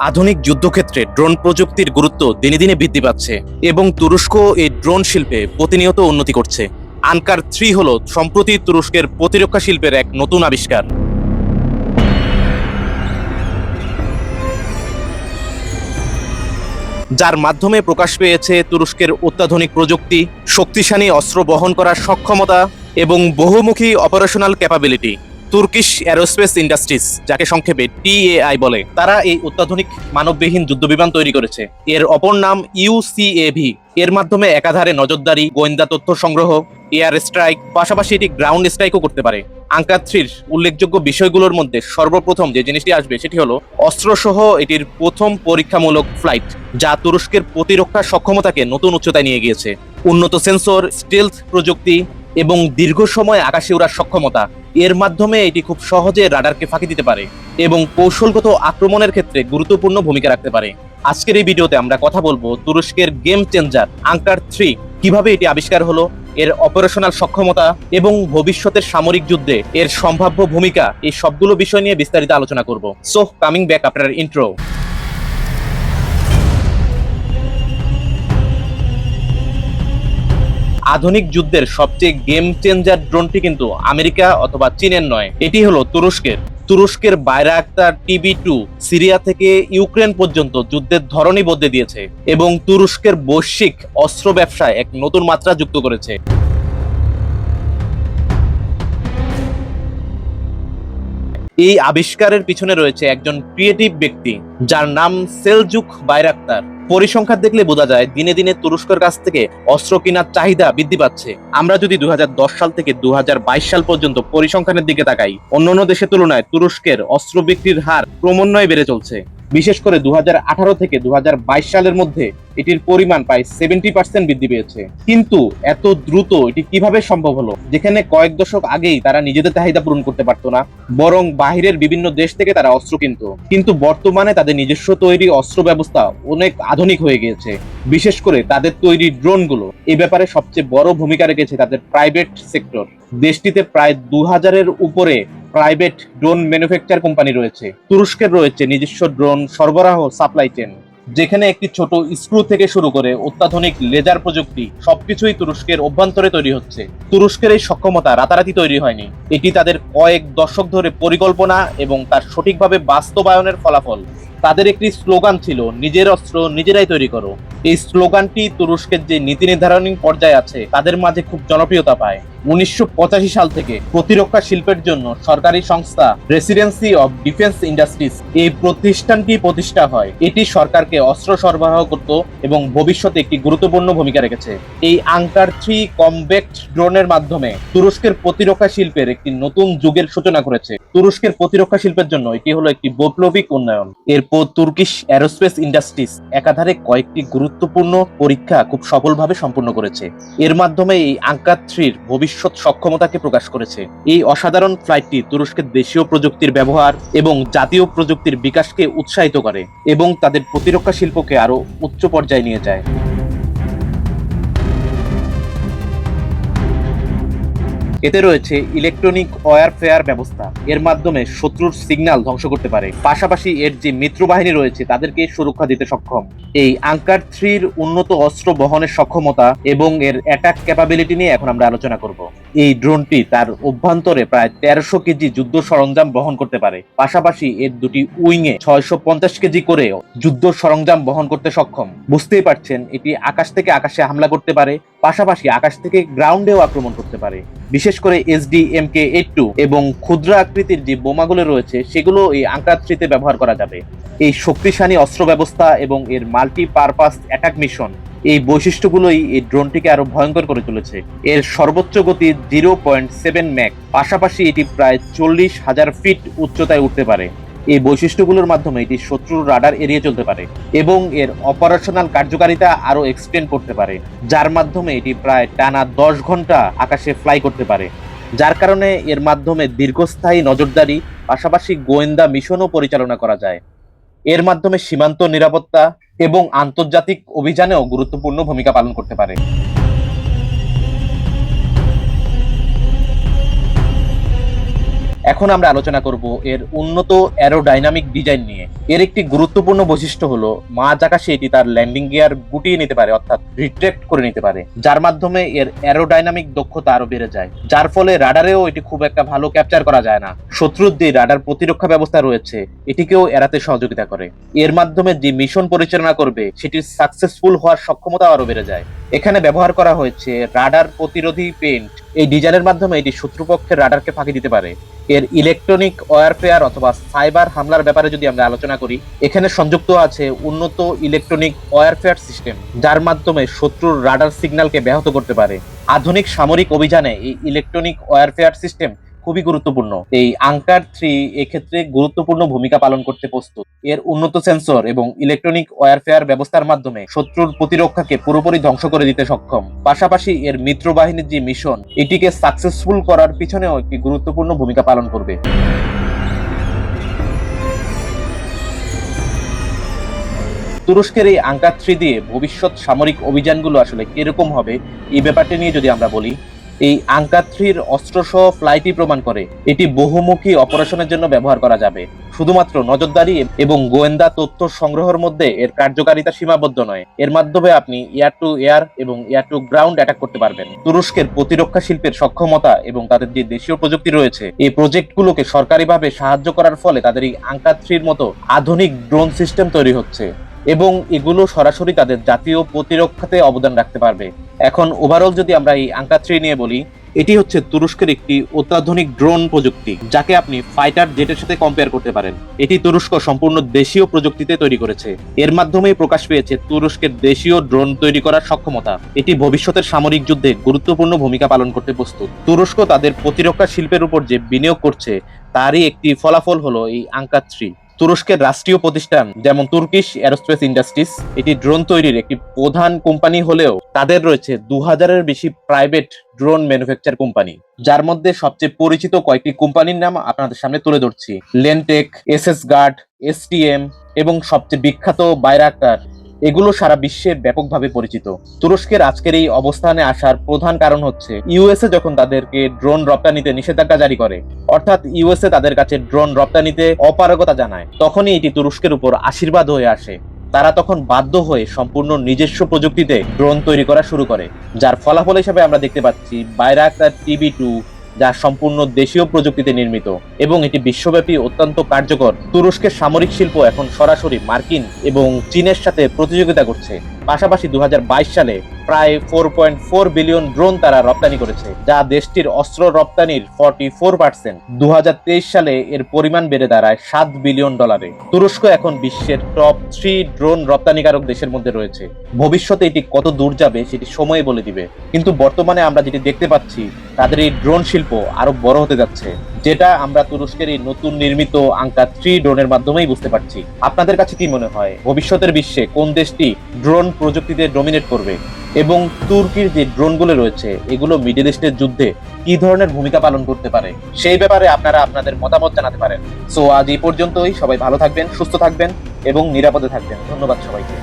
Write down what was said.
আধুনিক যুদ্ধক্ষেত্রে ড্রোন প্রযুক্তির গুরুত্ব দিনে দিনে বৃদ্ধি পাচ্ছে এবং তুরস্ক এই ড্রোন শিল্পে প্রতিনিয়ত উন্নতি করছে। আনকার থ্রি হল সম্প্রতি তুরস্কের প্রতিরক্ষা শিল্পের এক নতুন আবিষ্কার। যার মাধ্যমে প্রকাশ পেয়েছে তুরস্কের অত্যাধুনিক প্রযুক্তি, শক্তিশালী অস্ত্র বহন করার সক্ষমতা এবং বহুমুখী operational capability Turkish aerospace industries, যাকে সংক্ষেপে টিএআই বলে, তারা এই অত্যাধুনিক মানববিহীন যুদ্ধবিমান তৈরি করেছে। এর অপর নাম ইউসিএভি এর মাধ্যমে একাধারে নজরদারি, গোয়েন্দা তথ্য সংগ্রহ, এয়ার স্ট্রাইক, পাশাপাশি এটি গ্রাউন্ড স্ট্রাইকও করতে পারে। আঙ্কার থ্রির উল্লেখযোগ্য বিষয়গুলোর মধ্যে সর্বপ্রথম যে জিনিসটি আসবে সেটি হলো, অস্ত্রসহ এটির প্রথম পরীক্ষামূলক ফ্লাইট, যা তুরস্কের প্রতিরক্ষা সক্ষমতাকে নতুন উচ্চতায় নিয়ে গিয়েছে। উন্নত সেন্সর, স্টেলথ প্রযুক্তি এবং দীর্ঘ সময় আকাশে ওড়ার সক্ষমতা। এর মাধ্যমে এটি খুব সহজে রাডারকে ফাঁকি দিতে পারে এবং কৌশলগত আক্রমণের ক্ষেত্রে গুরুত্বপূর্ণ ভূমিকা রাখতে পারে। আজকের এই ভিডিওতে আমরা কথা বলব তুরস্কের গেম চেঞ্জার আঙ্কার থ্রি কীভাবে এটি আবিষ্কার হলো, এর অপারেশনাল সক্ষমতা এবং ভবিষ্যতের সামরিক যুদ্ধে এর সম্ভাব্য ভূমিকা, এই সবগুলো বিষয় নিয়ে বিস্তারিত আলোচনা করব। So coming back after intro আধুনিক যুদ্ধের সবচেয়ে গেম চেঞ্জার ড্রোনটি কিন্তু আমেরিকা অথবা চীনের নয়। এটি হলো তুরস্কের। তুরস্কের বাইরাক্তার টিবি টু সিরিয়া থেকে ইউক্রেন পর্যন্ত যুদ্ধের ধরনই বদলে দিয়েছে এবং তুরস্কের বৈশ্বিক অস্ত্র ব্যবসায় এক নতুন মাত্রা যুক্ত করেছে। এই আবিষ্কারের পিছনে রয়েছে একজন ক্রিয়েটিভ ব্যক্তি, যার নাম সেলজুক বাইরাক্তার। পরিসংখ্যান দেখলে বোঝা যায় দিনে দিনে তুরস্কের কাছ থেকে অস্ত্র কেনার চাহিদা বৃদ্ধি পাচ্ছে। আমরা যদি দু হাজার দশ সাল থেকে দু হাজার বাইশ সাল পর্যন্ত পরিসংখ্যানের দিকে তাকাই, অন্যান্য দেশের তুলনায় তুরস্কের অস্ত্র বিক্রির হার ক্রমান্বয়ে বেড়ে চলছে। বিশেষ করে দুহাজার আঠারো থেকে দুহাজার বাইশ সালের মধ্যে এটির পরিমাণ প্রায় সেভেন্টি পার্সেন্ট বৃদ্ধি পেয়েছে। কিন্তু এত দ্রুত এটি কীভাবে সম্ভব হলো? যেখানে কয়েক দশক আগেই তারা নিজেদের চাহিদা পূরণ করতে পারতো না, বরং বাহিরের বিভিন্ন দেশ থেকে তারা অস্ত্র কিনতো। কিন্তু বর্তমানে তাদের নিজস্ব তৈরি অস্ত্র ব্যবস্থা অনেক আধুনিক হয়ে গিয়েছে। বিশেষ করে তাদের তৈরি ড্রোনগুলো এ ব্যাপারে সবচেয়ে বড় ভূমিকা রেখেছে তাদের প্রাইভেট সেক্টর। দেশটিতে প্রায় দু হাজারের উপরে প্রাইভেট ড্রোন ম্যানুফ্যাকচার কোম্পানি রয়েছে, তুরস্কের রয়েছে নিজস্ব ড্রোন সরবরাহ সাপ্লাই চেন, যেখানে একটি ছোট স্ক্রু থেকে শুরু করে অত্যাধুনিক লেজার প্রযুক্তি সবকিছুই তুরস্কের অভ্যন্তরে তৈরি হচ্ছে। তুরস্কের এই সক্ষমতা রাতারাতি তৈরি হয়নি। এটি তাদের কয়েক দশক ধরে পরিকল্পনা এবং তার সঠিকভাবে বাস্তবায়নের ফলাফল তাদের একটি স্লোগান ছিল, নিজের অস্ত্র নিজেরাই তৈরি করো। এই স্লোগানটি তুরস্কের যে নীতি নির্ধারণী পর্যায়ে আছে, তাদের মাঝে খুব জনপ্রিয়তা পায়। উনিশশো পঁচাশি সাল থেকে প্রতিরক্ষা শিল্পের জন্য সরকারি সংস্থা রেসিডেন্সি অব ডিফেন্স ইন্ডাস্ট্রিজ এই প্রতিষ্ঠানটি প্রতিষ্ঠা হয়। এটি সরকারকে অস্ত্র সরবরাহ করত এবং ভবিষ্যতে একটি গুরুত্বপূর্ণ ভূমিকা রেখেছে। এই আঙ্কার থ্রি কমব্যাক্ট ড্রোনের মাধ্যমে তুরস্কের প্রতিরক্ষা শিল্পের একটি নতুন যুগের সূচনা করেছে। তুরস্কের প্রতিরক্ষা শিল্পের জন্য এটি হলো একটি বৈপ্লবিক উন্নয়ন। এরপর তুর্কিশ অ্যারোস্পেস ইন্ডাস্ট্রিজ একাধারে কয়েকটি গুরুত্বপূর্ণ পরীক্ষা খুব সফলভাবে সম্পন্ন করেছে। এর মাধ্যমে এই আঙ্কা থ্রির ভবিষ্যৎ সক্ষমতাকে প্রকাশ করেছে। এই অসাধারণ ফ্লাইটটি তুরস্কের দেশীয় প্রযুক্তির ব্যবহার এবং জাতীয় প্রযুক্তির বিকাশকে উৎসাহিত করে এবং তাদের প্রতিরক্ষা শিল্পকে আরও উচ্চ পর্যায়ে নিয়ে যায়। এতে রয়েছে ইলেকট্রনিক ওয়ারফেয়ার ব্যবস্থা। এর মাধ্যমে শত্রুর সিগন্যাল ধ্বংস করতে পারে। পাশাপাশি এর যে মিত্র বাহিনী রয়েছে, তাদেরকে সুরক্ষা দিতে সক্ষম। এই আঙ্কার থ্রির উন্নত অস্ত্র বহনের সক্ষমতা এবং এর অ্যাটাক ক্যাপাবিলিটি নিয়ে এখন আমরা আলোচনা করব। এই ড্রোনটি তার অভ্যন্তরে প্রায় তেরোশো কেজি যুদ্ধ সরঞ্জাম বহন করতে পারে। পাশাপাশি এর দুটি উইংয়ে ছয়শো পঞ্চাশ কেজি করে যুদ্ধ সরঞ্জাম বহন করতে সক্ষম। বুঝতেই পারছেন, এটি আকাশ থেকে আকাশে হামলা করতে পারে, পাশাপাশি আকাশ থেকে গ্রাউন্ডেও আক্রমণ করতে পারে। বিশেষ করে SD M K eight two এবং ক্ষুদ্র আকৃতির যে বোমাগুলো রয়েছে, সেগুলো এই আঙ্কাত্রিতে ব্যবহার করা যাবে। এই শক্তিশালী অস্ত্র ব্যবস্থা এবং এর মাল্টি পারপাস অ্যাটাক মিশন এই বৈশিষ্ট্যগুলোই এই ড্রোনটিকে আরও ভয়ঙ্কর করে তুলেছে। এর সর্বোচ্চ গতি জিরো পয়েন্ট সেভেন ম্যাক পাশাপাশি এটি প্রায় চল্লিশ হাজার ফিট উচ্চতায় উঠতে পারে। এই বৈশিষ্ট্যগুলোর মাধ্যমে এটি শত্রুর রাডার এড়িয়ে চলতে পারে এবং এর অপারেশনাল কার্যকারিতা আরও এক্সটেন্ড করতে পারে, যার মাধ্যমে এটি প্রায় টানা দশ ঘণ্টা আকাশে ফ্লাই করতে পারে। যার কারণে এর মাধ্যমে দীর্ঘস্থায়ী নজরদারি, পাশাপাশি গোয়েন্দা মিশনও পরিচালনা করা যায়। এর মাধ্যমে সীমান্ত নিরাপত্তা এবং আন্তর্জাতিক অভিযানেও গুরুত্বপূর্ণ ভূমিকা পালন করতে পারে। এখন আমরা আলোচনা করব এর উন্নত অ্যারোডাইনামিক ডিজাইন নিয়ে। এর একটি গুরুত্বপূর্ণ বৈশিষ্ট্য হলো, মাঝ আকাশে এটি তার ল্যান্ডিং গিয়ার গুটিয়ে নিতে পারে, অর্থাৎ রিট্রেক্ট করে নিতে পারে, যার মাধ্যমে এর অ্যারোডাইনামিক দক্ষতা আরও বেড়ে যায়। যার ফলে রাডারেও এটি খুব একটা ভালো ক্যাপচার করা যায় না। শত্রুর যে রাডার প্রতিরক্ষা ব্যবস্থা রয়েছে, এটিকেও এড়াতে সহযোগিতা করে। এর মাধ্যমে যে মিশন পরিচালনা করবে, সেটির সাকসেসফুল হওয়ার সক্ষমতা আরও বেড়ে যায়। এখানে ব্যবহার করা হয়েছে রাডার প্রতিরোধী পেইন্ট এই ডিজাইনের মাধ্যমে এটি শত্রুপক্ষের রাডারকে ফাঁকি দিতে পারে। এর ইলেকট্রনিক ওয়ারফেয়ার অথবা সাইবার হামলার ব্যাপারে যদি আমরা আলোচনা করি, এখানে সংযুক্ত আছে উন্নত ইলেকট্রনিক ওয়ারফেয়ার সিস্টেম যার মাধ্যমে শত্রুর রাডার সিগন্যালকে ব্যাহত করতে পারে। আধুনিক সামরিক অভিযানে এই ইলেকট্রনিক ওয়ারফেয়ার সিস্টেম খুবই গুরুত্বপূর্ণ। এই আঙ্কার থ্রি এক্ষেত্রে গুরুত্বপূর্ণ ভূমিকা পালন করতে প্রস্তুত। এর উন্নত সেন্সর এবং ইলেকট্রনিক ওয়ারফেয়ার ব্যবস্থার মাধ্যমে শত্রুর প্রতিরক্ষাকে পুরোপুরি ধ্বংস করে দিতে সক্ষম। পাশাপাশি এর মিত্র বাহিনীর যে মিশন এটিকে সাকসেসফুল করার পিছনেও একটি গুরুত্বপূর্ণ ভূমিকা পালন করবে। তুরস্কের এই আঙ্কার থ্রি দিয়ে ভবিষ্যৎ সামরিক অভিযানগুলো আসলে কীরকম হবে, এই ব্যাপারটি নিয়ে যদি আমরা বলি এই আঙ্কার থ্রির অস্ত্রসহ ফ্লাইটই প্রমাণ করে এটি বহুমুখী অপারেশনের জন্য ব্যবহার করা যাবে। শুধুমাত্র নজরদারি এবং গোয়েন্দা তথ্য সংগ্রহের মধ্যে এর কার্যকারিতা সীমাবদ্ধ নয়। এর মাধ্যমে আপনি এয়ার টু এয়ার এবং এয়ার টু গ্রাউন্ড অ্যাটাক করতে পারবেন। তুরস্কের প্রতিরক্ষা শিল্পের সক্ষমতা এবং তাদের যে দেশীয় প্রযুক্তি রয়েছে, এই প্রজেক্টগুলোকে সরকারিভাবে সাহায্য করার ফলে তাদের এই আঙ্কার থ্রির মতো আধুনিক ড্রোন সিস্টেম তৈরি হচ্ছে। এবং এগুলো সরাসরি তাদের জাতীয় প্রতিরক্ষাতে অবদান রাখতে পারবে। এখন ওভারঅল যদি আমরা এই আঙ্কা থ্রি নিয়ে বলি, এটি হচ্ছে তুরস্কের একটি অত্যাধুনিক ড্রোন প্রযুক্তি, যাকে আপনি ফাইটার জেটের সাথে কম্পেয়ার করতে পারেন। এটি তুরস্ক সম্পূর্ণ দেশীয় প্রযুক্তিতে তৈরি করেছে। এর মাধ্যমেই প্রকাশ পেয়েছে তুরস্কের দেশীয় ড্রোন তৈরি করার সক্ষমতা। এটি ভবিষ্যতের সামরিক যুদ্ধে গুরুত্বপূর্ণ ভূমিকা পালন করতে প্রস্তুত। তুরস্ক তাদের প্রতিরক্ষা শিল্পের উপর যে বিনিয়োগ করছে, তারই একটি ফলাফল হলো এই আঙ্কা থ্রি তুরস্কের রাষ্ট্রীয় প্রতিষ্ঠান, যেমন তুর্কিশ এরোস্পেস ইন্ডাস্ট্রিজ, এটি ড্রোন তৈরির একটি প্রধান কোম্পানি হলেও তাদের রয়েছে দু হাজারের বেশি প্রাইভেট ড্রোন ম্যানুফ্যাকচার কোম্পানি, যার মধ্যে সবচেয়ে পরিচিত কয়েকটি কোম্পানির নাম আপনাদের সামনে তুলে ধরছি লেনটেক এস এস গার্ড এসটিএম এবং সবচেয়ে বিখ্যাত বাইরাক্টার এগুলো সারা বিশ্বে ব্যাপকভাবে পরিচিত। তুরস্কের আজকের এই অবস্থানে আসার প্রধান কারণ হচ্ছে, ইউএসএ যখন তাদেরকে ড্রোন রপ্তানিতে নিষেধাজ্ঞা জারি করে, অর্থাৎ ইউএসএ তাদের কাছে ড্রোন রপ্তানিতে অপারগতা জানায়, তখনই এটি তুরস্কের উপর আশীর্বাদ হয়ে আসে। তারা তখন বাধ্য হয়ে সম্পূর্ণ নিজস্ব প্রযুক্তিতে ড্রোন তৈরি করা শুরু করে, যার ফলাফল হিসেবে আমরা দেখতে পাচ্ছি বাইরাক্তার টিভি টু যা সম্পূর্ণ দেশীয় প্রযুক্তিতে নির্মিত এবং এটি বিশ্বব্যাপী অত্যন্ত কার্যকর। তুরস্কের সামরিক শিল্প এখন সরাসরি মার্কিন এবং চীনের সাথে প্রতিযোগিতা করছে। পাশাপাশি দুহাজার বাইশ সালে প্রায় four point four billion drone তারা রপ্তানি করেছে, যা দেশটির অস্ত্র রপ্তানির ফর্টি ফোর পার্সেন্ট দু সালে এর পরিমাণ বেড়ে দাঁড়ায় সাত বিলিয়ন ডলারে তুরস্ক এখন বিশ্বের টপ থ্রি ড্রোন রপ্তানিকারক দেশের মধ্যে রয়েছে। ভবিষ্যতে এটি কত দূর যাবে সেটি সময় বলে দিবে। কিন্তু বর্তমানে আমরা যেটি দেখতে পাচ্ছি তাদের এই ড্রোন শিল্প আরও বড় হতে যাচ্ছে, যেটা আমরা তুরস্কের এই নতুন নির্মিত আঙ্কা থ্রি ড্রোনের মাধ্যমেই বুঝতে পারছি। আপনাদের কাছে কি মনে হয়, ভবিষ্যতের বিশ্বে কোন দেশটি ড্রোন প্রযুক্তিতে ডোমিনেট করবে এবং তুর্কির যে ড্রোনগুলো রয়েছে, এগুলো মিডল ইস্টের যুদ্ধে কি ধরনের ভূমিকা পালন করতে পারে? সেই ব্যাপারে আপনারা আপনাদের মতামত জানাতে পারেন। সো আজ এই পর্যন্তই। সবাই ভালো থাকবেন, সুস্থ থাকবেন এবং নিরাপদে থাকবেন। ধন্যবাদ সবাইকে।